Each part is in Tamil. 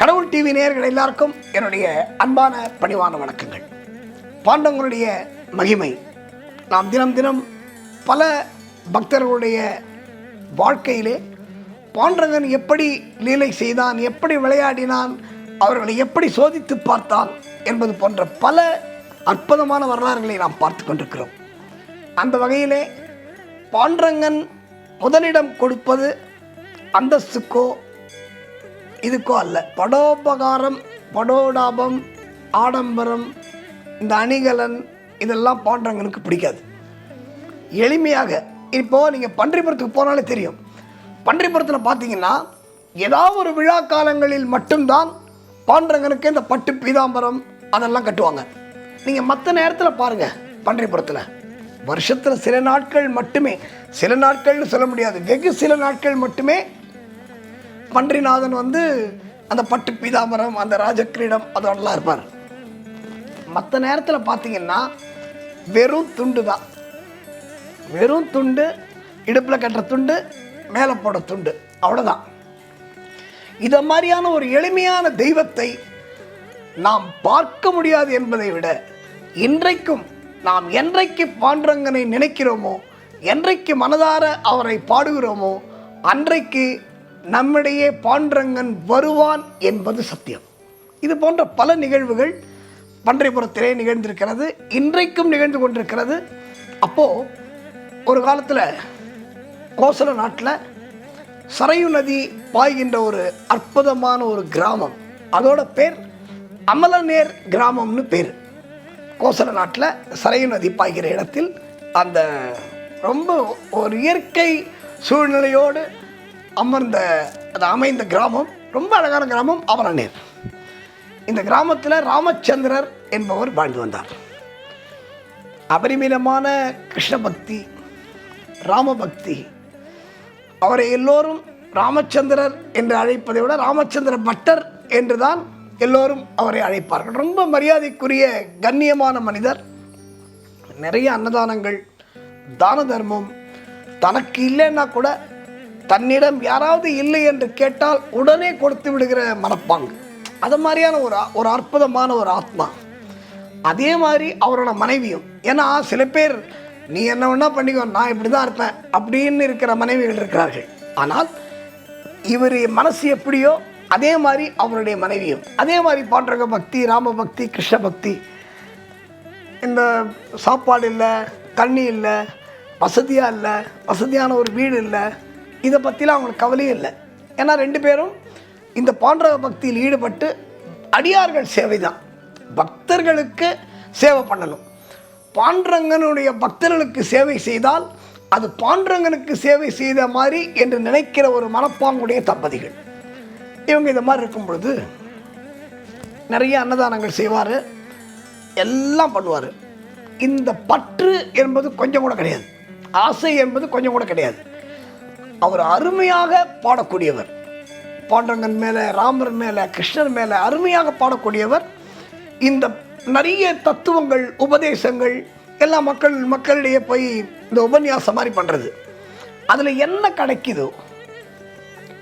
கடவுள் டிவி நேயர்கள் எல்லாருக்கும் என்னுடைய அன்பான பணிவான வணக்கங்கள். பாண்டவங்களுடைய மகிமை. நாம் தினம் தினம் பல பக்தர்களுடைய வாழ்க்கையிலே பாண்டவன் எப்படி லீலை செய்தான் எப்படி விளையாடினான் அவர்களை எப்படி சோதித்து பார்த்தான் என்பது போன்ற பல அற்புதமான வரலாறுகளை நாம் பார்த்து கொண்டிருக்கிறோம். அந்த வகையிலே பாண்டரங்கன் முதலிடம் கொடுப்பது அந்தஸ்துக்கோ இதுக்கோ அல்ல. படோபகாரம் படோடாபம் ஆடம்பரம் இந்த அணிகலன் இதெல்லாம் பாண்டரங்கனுக்கு பிடிக்காது. எளிமையாக இப்போது நீங்கள் பன்றிபுரத்துக்கு போனாலே தெரியும். பன்றிபுரத்தில் பார்த்தீங்கன்னா ஏதாவது ஒரு விழா காலங்களில் மட்டும்தான் பாண்டவங்களுக்கு இந்த பட்டு பீதாம்பரம் அதெல்லாம் கட்டுவாங்க. நீங்கள் மற்ற நேரத்தில் பாருங்கள் பன்றிபுரத்தில். வருஷத்தில் சில நாட்கள் மட்டுமே சில நாட்கள்னு சொல்ல முடியாது வெகு சில நாட்கள் மட்டுமே பன்றிநாதன் வந்து அந்த பட்டு பீதாம்பரம் அந்த ராஜக்கிரீடம் அதெல்லாம் இருப்பார். மற்ற நேரத்தில் பார்த்தீங்கன்னா வெறும் துண்டு தான். வெறும் துண்டு இடுப்பில் கட்டுற துண்டு மேலே போட துண்டு. அவ்வளோதான் இதை மாதிரியான ஒரு எளிமையான தெய்வத்தை நாம் பார்க்க முடியாது என்பதை விட இன்றைக்கும் நாம் என்றைக்கு பாண்டரங்கனை நினைக்கிறோமோ என்றைக்கு மனதார அவரை பாடுகிறோமோ அன்றைக்கு நம்மிடையே பாண்டரங்கன் வருவான் என்பது சத்தியம். இது போன்ற பல நிகழ்வுகள் பன்றைப்புறத்திலே நிகழ்ந்திருக்கிறது இன்றைக்கும் நிகழ்ந்து கொண்டிருக்கிறது. அப்போது ஒரு காலத்தில் கோசல நாட்டில் சரையு நதி பாய்கின்ற ஒரு அற்புதமான ஒரு கிராமம். அதோட பேர் அமலநேர் கிராமம்னு பேர். கோசல நாட்டில் சரையு நதி பாய்கிற இடத்தில் அந்த ரொம்ப ஒரு இயற்கை சூழ்நிலையோடு அமர்ந்த அது அமைந்த கிராமம் ரொம்ப அழகான கிராமம் அமலநேர் இந்த கிராமத்தில் ராமச்சந்திரர் என்பவர் வாழ்ந்து வந்தார். அபரிமிதமான கிருஷ்ண பக்தி ராமபக்தி அவரை எல்லோரும் ராமச்சந்திரர் என்று அழைப்பதை விட ராமச்சந்திர பட்டர் என்று தான் எல்லோரும் அவரை அழைப்பார்கள். ரொம்ப மரியாதைக்குரிய கண்ணியமான மனிதர். நிறைய அன்னதானங்கள் தான தர்மம் தனக்கு இல்லைன்னா கூட தன்னிடம் யாராவது இல்லை என்று கேட்டால் உடனே கொடுத்து விடுகிற மனப்பாங்கு. அது மாதிரியான ஒரு ஒரு அற்புதமான ஒரு ஆத்மா. அதே மாதிரி அவரோட மனைவியும். ஏன்னா சில பேர் நீ என்ன வேணா பண்ணிக்கோ நான் இப்படி தான் இருப்பேன் அப்படின்னு இருக்கிற மனைவிகள் இருக்கிறார்கள். ஆனால் இவர் மனசு எப்படியோ அதே மாதிரி அவருடைய மனைவியும். அதே மாதிரி பாண்டரங்க பக்தி ராம பக்தி கிருஷ்ண பக்தி. இந்த சாப்பாடு இல்லை தண்ணி இல்லை வசதியாக இல்லை வசதியான ஒரு வீடு இல்லை இதை பற்றிலாம் அவங்களுக்கு கவலையே இல்லை. ஏன்னா ரெண்டு பேரும் இந்த பாண்டரக பக்தியில் ஈடுபட்டு அடியார்கள் சேவை தான் பக்தர்களுக்கு சேவை பண்ணணும். பாண்டரங்கனுடைய பக்தர்களுக்கு சேவை செய்தால் அது பாண்டரங்கனுக்கு சேவை செய்த மாதிரி என்று நினைக்கிற ஒரு மனப்பாங்குடைய தம்பதிகள். இவங்க இந்த மாதிரி இருக்கும் பொழுது நிறைய அன்னதானங்கள் செய்வார். எல்லாம் பண்ணுவார். இந்த பற்று என்பது கொஞ்சம் கூட கிடையாது. ஆசை என்பது கொஞ்சம் கூட கிடையாது. அவர் அருமையாக பாடக்கூடியவர். பாண்டங்கன் மேலே ராமர் மேலே கிருஷ்ணர் மேலே அருமையாக பாடக்கூடியவர். இந்த நிறைய தத்துவங்கள் உபதேசங்கள் எல்லா மக்கள் மக்களிடையே போய் இந்த உபன்யாசம் மாதிரி பண்ணுறது அதில் என்ன கிடைக்குதோ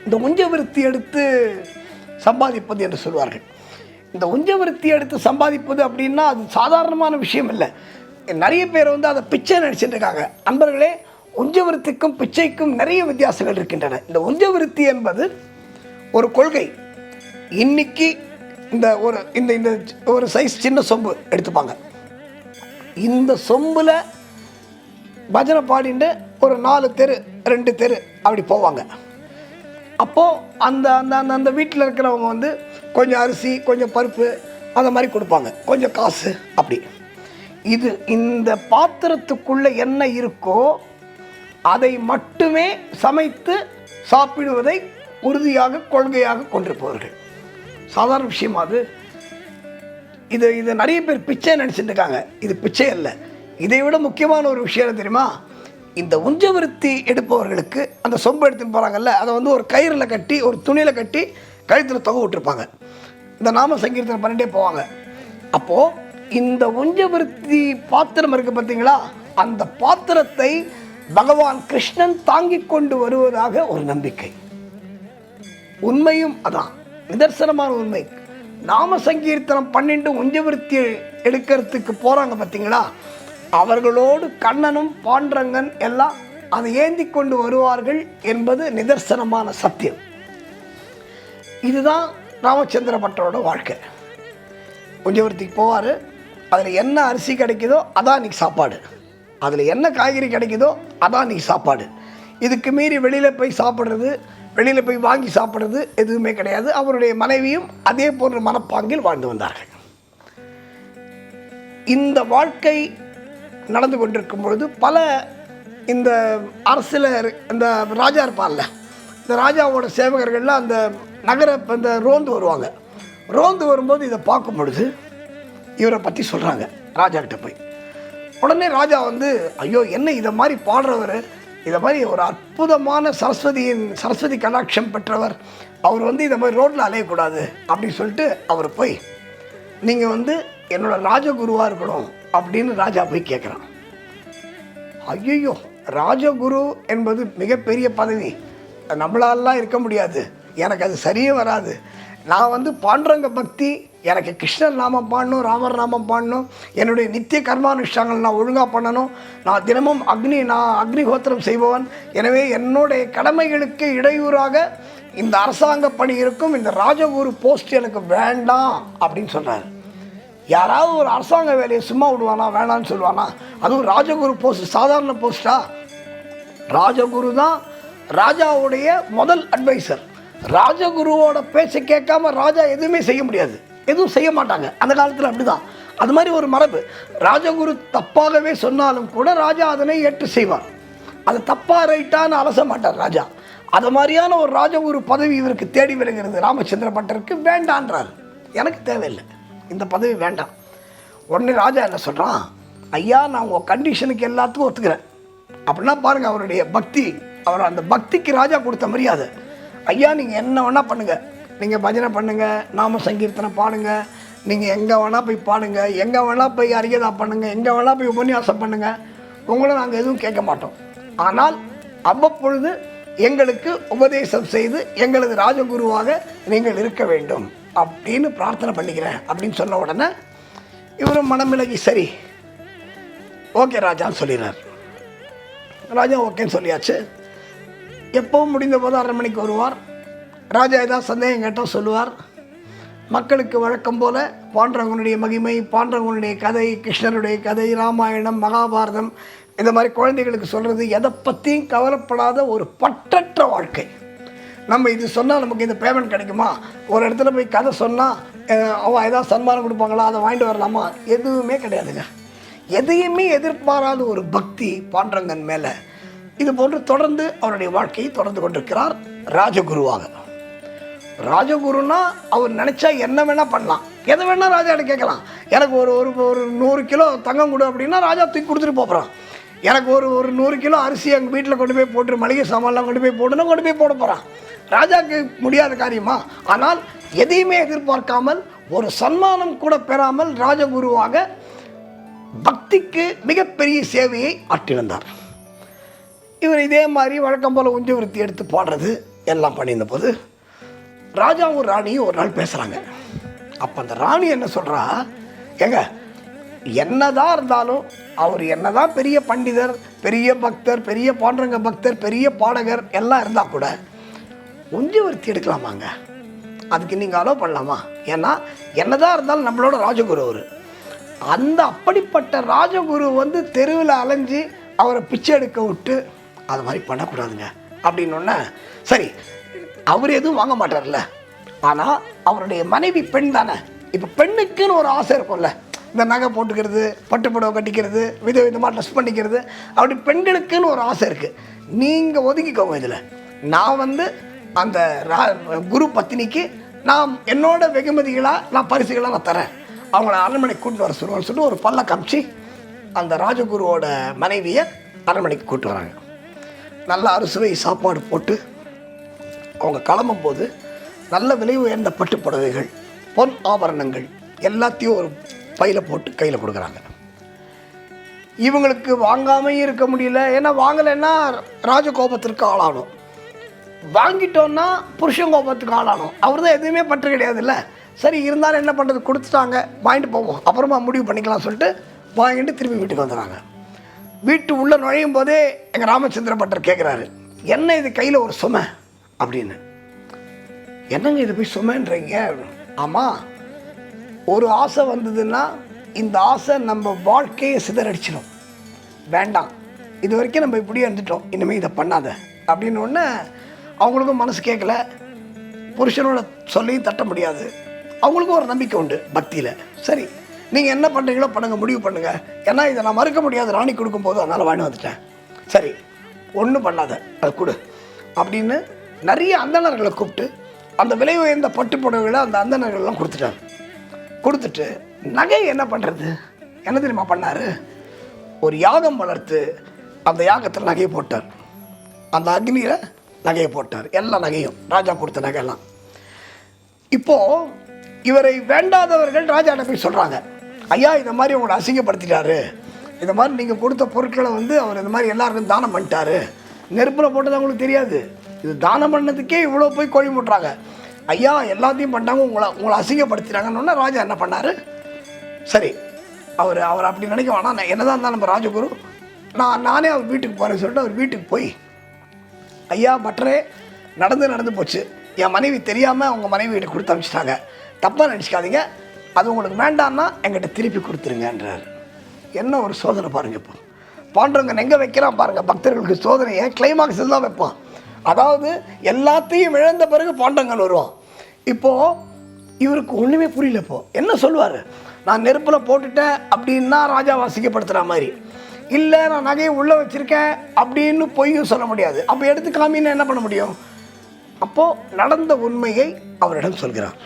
இந்த உஞ்சவிருத்தி எடுத்து சம்பாதிப்பது என்று சொல்வார்கள். இந்த உஞ்சவிருத்தி எடுத்து சம்பாதிப்பது அப்படின்னா அது சாதாரணமான விஷயம் இல்லை. நிறைய பேர் வந்து அதை பிச்சை நடிச்சுட்டு இருக்காங்க. நண்பர்களே உஞ்சவிருத்திக்கும் பிச்சைக்கும் நிறைய வித்தியாசங்கள் இருக்கின்றன. இந்த உஞ்சவிருத்தி என்பது ஒரு கொள்கை. இன்னைக்கு இந்த ஒரு இந்த இந்த ஒரு சைஸ் சின்ன சொம்பு எடுத்துப்பாங்க. இந்த சொம்பில் பஜனை பாடிட்டு ஒரு நாலு தெரு ரெண்டு தெரு அப்படி போவாங்க. அப்போது அந்த அந்த அந்த அந்த வீட்டில் இருக்கிறவங்க வந்து கொஞ்சம் அரிசி கொஞ்சம் பருப்பு அந்த மாதிரி கொடுப்பாங்க. கொஞ்சம் காசு அப்படி. இது இந்த பாத்திரத்துக்குள்ளே என்ன இருக்கோ அதை மட்டுமே சமைத்து சாப்பிடுவதை உறுதியாக கொள்கையாக கொண்டிருப்பவர்கள். சாதாரண விஷயமா அது. இது இது நிறைய பேர் பிச்சை நினச்சிட்டு இருக்காங்க. இது பிச்சை அல்ல. இதை விட முக்கியமான ஒரு விஷயம் என்ன தெரியுமா? இந்த உஞ்சவருத்தி எடுப்பவர்களுக்கு அந்த சொம்பு எடுத்துன்னு போகிறாங்கல்ல அதை வந்து ஒரு கயிறில் கட்டி ஒரு துணியில் கட்டி கழுத்தில் தொகை விட்டுருப்பாங்க. இந்த நாம சங்கீர்த்தனை பண்ணிட்டே போவாங்க. அப்போது இந்த உஞ்சவருத்தி பாத்திரம் இருக்குது பார்த்தீங்களா? அந்த பாத்திரத்தை பகவான் கிருஷ்ணன் தாங்கிக் கொண்டு வருவதாக ஒரு நம்பிக்கை. உண்மையும் அதான். நிதர்சனமான உண்மை. நாம சங்கீர்த்தனம் பன்னெண்டு உஞ்சவிருத்தி எடுக்கிறதுக்கு போகிறாங்க பார்த்தீங்களா அவர்களோடு கண்ணனும் பாண்டரங்கன் எல்லாம் அதை ஏந்தி கொண்டு வருவார்கள் என்பது நிதர்சனமான சத்தியம். இதுதான் ராமச்சந்திர பட்டரோட வாழ்க்கை. உஞ்சவர்த்திக்கு போவார். அதில் என்ன அரிசி கிடைக்குதோ அதான் இன்னைக்கு சாப்பாடு. அதில் என்ன காய்கறி கிடைக்குதோ அதான் நீ சாப்பாடு. இதுக்கு மீறி வெளியில் போய் சாப்பிட்றது வெளியில் போய் வாங்கி சாப்பிட்றது எதுவுமே கிடையாது. அவருடைய மனைவியும் அதே போன்ற மனப்பாங்கில் வாழ்ந்து வந்தார்கள். இந்த வாழ்க்கை நடந்து கொண்டிருக்கும் பொழுது பல இந்த அரசில் இந்த ராஜா இருப்பான்ல இந்த ராஜாவோட சேவகர்கள்லாம் அந்த நகர இந்த ரோந்து வருவாங்க. ரோந்து வரும்போது இதை பார்க்கும் பொழுது இவரை பற்றி சொல்கிறாங்க ராஜாக்கிட்ட போய். உடனே ராஜா வந்து ஐயோ என்ன இதை மாதிரி பாடுறவர்? இதை மாதிரி ஒரு அற்புதமான சரஸ்வதியின் சரஸ்வதி கடாட்சம் பெற்றவர். அவர் வந்து இதை மாதிரி ரோட்டில் அலையக்கூடாது அப்படின்னு சொல்லிட்டு அவர் போய் நீங்கள் வந்து என்னோட ராஜகுருவாக இருக்கணும் அப்படின்னு ராஜா போய் கேட்குறான் ஐயோ ராஜகுரு என்பது மிகப்பெரிய பதவி. நம்மளாலாம் இருக்க முடியாது. எனக்கு அது சரியே வராது. நான் வந்து பாண்டுரங்க பக்தி எனக்கு கிருஷ்ணர் நாமம் பாடணும் ராமர் நாமம் பாடணும் என்னுடைய நித்திய கர்மானுஷ்டாங்கள் நான் ஒழுங்காக பண்ணணும். நான் தினமும் அக்னி நான் அக்னிஹோத்திரம் செய்பவன். எனவே என்னுடைய கடமைகளுக்கு இடையூறாக இந்த அரசாங்க பணி இருக்கும் இந்த ராஜகுரு போஸ்ட் எனக்கு வேண்டாம் அப்படின்னு சொன்னார் யாராவது ஒரு அரசாங்க வேலையை சும்மா விடுவானா வேணான்னு சொல்லுவானா? அதுவும் ராஜகுரு போஸ்ட் சாதாரண போஸ்டா ராஜகுரு தான் ராஜாவுடைய முதல் அட்வைசர் ராஜகுருவோட பேச்சை கேட்காம ராஜா எதுவுமே செய்ய முடியாது. எதுவும் செய்ய மாட்டாங்க. அந்த காலத்தில் அப்படிதான். அது மாதிரி ஒரு மரபு. ராஜகுரு தப்பாகவே சொன்னாலும் கூட ராஜா அதனை ஏற்று செய்வார். அது தப்பாக ரைட்டான்னு அலச மாட்டார் ராஜா. அது மாதிரியான ஒரு ராஜகுரு பதவி இவருக்கு தேடி வருகிறது. ராமச்சந்திர பட்டருக்கு வேண்டான்றார். எனக்கு தேவையில்லை. இந்த பதவி வேண்டாம். உடனே ராஜா என்ன சொல்கிறான் ஐயா நான் உங்கள் கண்டிஷனுக்கு எல்லாத்துக்கும் ஒத்துக்கிறேன். அப்படின்னா பாருங்கள் அவருடைய பக்தி அவர் அந்த பக்திக்கு ராஜா கொடுத்த மரியாதை. ஐயா நீங்கள் என்ன வேணால் பண்ணுங்கள் நீங்கள் பஜனை பண்ணுங்கள் நாம சங்கீர்த்தனை பாடுங்கள் நீங்கள் எங்கே வேணால் போய் பாடுங்கள் எங்கே வேணால் போய் அரியதா பண்ணுங்கள் எங்கே வேணால் போய் உபன்யாசம் பண்ணுங்கள் உங்களை நாங்கள் எதுவும் கேட்க மாட்டோம். ஆனால் அவ்வப்பொழுது எங்களுக்கு உபதேசம் செய்து எங்களது ராஜகுருவாக நீங்கள் இருக்க வேண்டும் அப்படின்னு பிரார்த்தனை பண்ணிக்கிறேன் அப்படின்னு சொன்ன உடனே இவரும் மனமிலகி சரி ஓகே ராஜான்னு சொல்லிடுறார் ராஜா ஓகேன்னு சொல்லியாச்சு. எப்பவும் முடிந்த போது அரை மணிக்கு வருவார். ராஜா ஏதாவது சந்தேகம் கேட்டால் சொல்லுவார். மக்களுக்கு வழக்கம் போல பாண்டவனுடைய மகிமை பாண்டவனுடைய கதை கிருஷ்ணருடைய கதை ராமாயணம் மகாபாரதம் இந்த மாதிரி குழந்தைகளுக்கு சொல்கிறது எதை பற்றியும் கவலைப்படாத ஒரு பட்டற்ற வாழ்க்கை. நம்ம இது சொன்னால் நமக்கு இந்த பேமெண்ட் கிடைக்குமா? ஒரு இடத்துல போய் கதை சொன்னால் அவன் ஏதாவது சன்மானம் கொடுப்பாங்களா? அதை வாங்கிட்டு வரலாமா? எதுவுமே கிடையாதுங்க. எதையுமே எதிர்பாராத ஒரு பக்தி பாண்டரங்கன் மேலே. இது போன்று தொடர்ந்து அவருடைய வாழ்க்கையை தொடர்ந்து கொண்டிருக்கிறார் ராஜகுருவாக. ராஜகுருன்னா அவர் நினச்சா என்ன வேணால் பண்ணலாம். எதை வேணால் ராஜாட்ட கேட்கலாம். எனக்கு ஒரு ஒரு ஒரு நூறு கிலோ தங்கம் கொடு அப்படின்னா ராஜா தூக்கி கொடுத்துட்டு போகிறான் எனக்கு ஒரு ஒரு நூறு கிலோ அரிசி எங்கள் வீட்டில் கொண்டு போய் போட்டு மளிகை சாமான்லாம் கொண்டு போய் போட்டுனா கொண்டு போய் போட போகிறான் ராஜாக்கு முடியாத காரியமா? ஆனால் எதையுமே எதிர்பார்க்காமல் ஒரு சன்மானம் கூட பெறாமல் ராஜகுருவாக பக்திக்கு மிகப்பெரிய சேவையை ஆற்றி இவர் இதே மாதிரி வழக்கம் போல் உஞ்சவிருத்தி எடுத்து பாடுறது எல்லாம் பண்ணியிருந்த போது ராஜாவும் ராணியும் ஒரு நாள் பேசுகிறாங்க அப்போ அந்த ராணி என்ன சொல்கிறா ஏங்க என்னதான் இருந்தாலும் அவர் என்னதான் பெரிய பண்டிதர் பெரிய பக்தர் பெரிய பாண்டரங்க பக்தர் பெரிய பாடகர் எல்லாம் இருந்தால் கூட உஞ்சவர்த்தி எடுக்கலாமாங்க? அதுக்கு நீங்கள் அலோவ் பண்ணலாமா? ஏன்னா என்னதான் இருந்தாலும் நம்மளோட ராஜகுரு அவர். அந்த அப்படிப்பட்ட ராஜகுரு வந்து தெருவில் அலைஞ்சு அவரை பிச்சை எடுக்க விட்டு அது மாதிரி பண்ணக்கூடாதுங்க. அப்படின்னொன்னே சரி அவர் எதுவும் வாங்க மாட்டார்ல. ஆனால் அவருடைய மனைவி பெண் தானே. இப்போ பெண்ணுக்குன்னு ஒரு ஆசை இருக்கும்ல. இந்த நகை போட்டுக்கிறது பட்டு புடவை கட்டிக்கிறது வித விதமாக ட்ரெஸ் பண்ணிக்கிறது அப்படி பெண்களுக்குன்னு ஒரு ஆசை இருக்குது நீங்கள் ஒதுங்கிக்கோங்க இதில். நான் வந்து அந்த ரா- குரு பத்தினிக்கு நான் என்னோட வெகுமதிகளாக நான் பரிசுகளாக நான் தரேன். அவங்கள அரண்மனைக்கு கூட்டு வர சொல்லுவோம்னு சொல்லிட்டு ஒரு பல்ல காமிச்சு அந்த ராஜகுருவோட மனைவியை அரண்மனைக்கு கூட்டு வராங்க. நல்லா அறுசுவை சாப்பாடு போட்டு அவங்க கிளம்பும்போது நல்ல விலை உயர்ந்த பட்டு புடவைகள் பொன் ஆபரணங்கள் எல்லாத்தையும் ஒரு பையில் போட்டு கையில் கொடுக்குறாங்க. இவங்களுக்கு வாங்காமையும் இருக்க முடியல. ஏன்னா வாங்கலைன்னா ராஜகோபத்திற்கு ஆளானோம். வாங்கிட்டோன்னா புருஷன் கோபத்துக்கு ஆளானோம். அவர் தான் எதுவுமே பற்று கிடையாதுல்ல. சரி இருந்தாலும் என்ன பண்ணுறது கொடுத்துட்டாங்க. வாங்கிட்டு போவோம். அப்புறமா முடிவு பண்ணிக்கலாம் சொல்லிட்டு வாங்கிட்டு திரும்பி வீட்டுக்கு வந்துடுறாங்க. வீட்டு உள்ளே நுழையும் போதே எங்கள் ராமச்சந்திர பட்டர் கேட்குறாரு என்ன இது கையில் ஒரு சுமை? அப்படின்னு. என்னங்க இது போய் சுமைன்றீங்க? ஆமாம் ஒரு ஆசை வந்ததுன்னா இந்த ஆசை நம்ம வாழ்க்கையை சிதறடிச்சிடும் வேண்டாம். இது வரைக்கும் நம்ம இப்படியே இருந்துட்டோம். இனிமேல் இதை பண்ணாத. அப்படின்னு ஒன்று அவங்களுக்கும் மனசு கேட்கல. புருஷனோட சொல்லியும் தட்ட முடியாது. அவங்களுக்கும் ஒரு நம்பிக்கை உண்டு பக்தியில். சரி நீங்கள் என்ன பண்ணுறீங்களோ பண்ணுங்கள் முடிவு பண்ணுங்கள் ஏன்னா இதை நான் மறுக்க முடியாது ராணி கொடுக்கும்போது அதனால் வாங்கி வந்துட்டேன். சரி ஒன்றும் பண்ணாத. அது கொடு. அப்படின்னு நிறைய அந்தணர்களை கூப்பிட்டு அந்த விலை உயர்ந்த பட்டு புடவைகளை அந்த அந்தணர்கள்லாம் கொடுத்துட்டாங்க. கொடுத்துட்டு நகை என்ன பண்ணுறது என்ன தெரியுமா பண்ணார்? ஒரு யாகம் வளர்த்து அந்த யாகத்தில் நகையை போட்டார். அந்த அக்னியில் நகையை போட்டார். எல்லா நகையும் ராஜா கொடுத்த நகையெல்லாம். இப்போது இவரை வேண்டாதவர்கள் ராஜாட்ட போய் சொல்கிறாங்க ஐயா இந்த மாதிரி உங்களை அசிங்கப்படுத்திட்டாரு. இந்த மாதிரி நீங்கள் கொடுத்த பொருட்களை வந்து அவர் இந்த மாதிரி எல்லாருக்கும் தானம் பண்ணிட்டாரு. நெருப்பில் போட்டது அவங்களுக்கு தெரியாது. இது தானம் பண்ணதுக்கே இவ்வளோ போய் கோழி முட்டுறாங்க. ஐயா எல்லாத்தையும் பண்ணாங்க உங்களை உங்களை அசிங்கப்படுத்திட்டாங்கன்னு ராஜா என்ன பண்ணார்? சரி அவர் அவர் அப்படி நினைக்க வேணாம். நான் என்னதான் இருந்தால் நம்ம ராஜகுரு நான் நானே அவர் வீட்டுக்கு போகிறேன்னு சொல்லிட்டு அவர் வீட்டுக்கு போய் ஐயா பட்டரே நடந்து நடந்து போச்சு. என் மனைவி தெரியாமல் அவங்க மனைவி கிட்ட கொடுத்து அனுப்பிச்சிட்டாங்க தப்பாக நினச்சிக்காதீங்க. அது உங்களுக்கு வேண்டான்னா எங்கிட்ட திருப்பி கொடுத்துருங்கன்றார். என்ன ஒரு சோதனை பாருங்க இப்போ. பாண்டவங்க எங்கே வைக்கிறான் பாருங்கள் பக்தர்களுக்கு சோதனையை கிளைமாக்ஸில் தான் வைப்பான். அதாவது எல்லாத்தையும் இழந்த பிறகு பாண்டங்கள் வருவான். இப்போது இவருக்கு ஒன்றுமே புரியல இப்போ. என்ன சொல்லுவார் நான் நெருப்பில் போட்டுட்டேன் அப்படின்னா ராஜா வாசிக்கப்படுத்துகிற மாதிரி. இல்லை நான் நகையை உள்ளே வச்சுருக்கேன் அப்படின்னு பொய்யும் சொல்ல முடியாது. அப்போ எடுத்து காமின்னு என்ன பண்ண முடியும்? அப்போது நடந்த உண்மையை அவரிடம் சொல்கிறார்.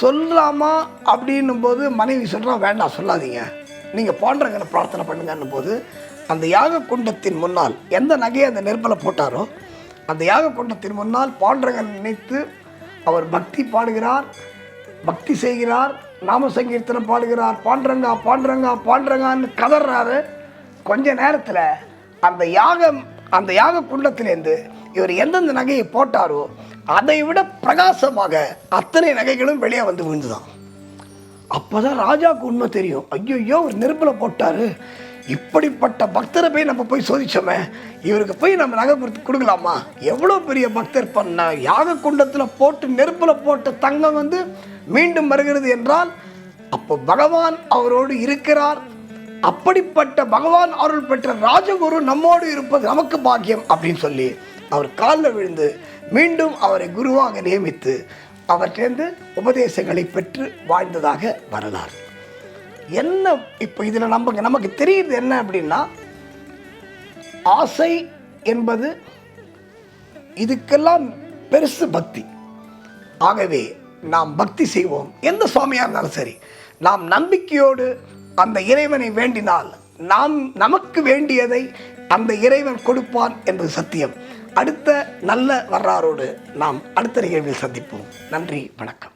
சொல்லலாமா? அப்படின்னும் போது மனைவி சொல்கிறா வேண்டாம் சொல்லாதீங்க. நீங்கள் பாண்டரங்கனை பிரார்த்தனை பண்ணுங்கன்னும் போது அந்த யாக குண்டத்தின் முன்னால் எந்த நகையை அந்த நெருப்பில் போட்டாரோ அந்த யாக குண்டத்தின் முன்னால் பாண்டரங்கன் நினைத்து அவர் பக்தி பாடுகிறார் பக்தி செய்கிறார் நாம சங்கீர்த்தனம் பாடுகிறார் பாண்டரங்கா பாண்டரங்கா பாண்டரங்கான்னு கதறாரு கொஞ்ச நேரத்தில் அந்த யாகம் அந்த யாக குண்டத்திலேருந்து இவர் எந்தெந்த நகையை போட்டாரோ அதை விட பிரகாசமாக அத்தனை நகைகளும் வெளியே வந்து விழுந்துதான். அப்போதான் ராஜாவுக்கு உண்மை தெரியும். ஐயோ ஒரு நெருப்பில் போட்டாரு. இப்படிப்பட்ட பக்தரை போய் நம்ம போய் சோதிச்சோமே இவருக்கு போய் நம்ம நகை கொடுத்து கொடுக்கலாமா? எவ்வளோ பெரிய பக்தர் பண்ண யாக குண்டத்தில் போட்டு நெருப்பில் போட்ட தங்கம் வந்து மீண்டும் வருகிறது என்றால் அப்போ பகவான் அவரோடு இருக்கிறார். அப்படிப்பட்ட பகவான் அருள் பெற்ற ராஜகுரு நம்மோடு இருப்பது நமக்கு பாக்கியம் அப்படின்னு சொல்லி அவர் காலில் விழுந்து மீண்டும் அவரை குருவாக நியமித்து அவற்றிலிருந்து உபதேசங்களை பெற்று வாழ்ந்ததாக வரலாறு. என்ன இப்போ இதில் நமக்கு நமக்கு தெரியுது என்ன அப்படின்னா ஆசை என்பது இதுக்கெல்லாம் பெருசு பக்தி. ஆகவே நாம் பக்தி செய்வோம். எந்த சுவாமியாக இருந்தாலும் சரி நாம் நம்பிக்கையோடு அந்த இறைவனை வேண்டினால் நாம் நமக்கு வேண்டியதை அந்த இறைவன் கொடுப்பான் என்பது சத்தியம். அடுத்த நல்ல வரலாறோடு நாம் அடுத்த நிகழ்வில் சந்திப்போம். நன்றி வணக்கம்.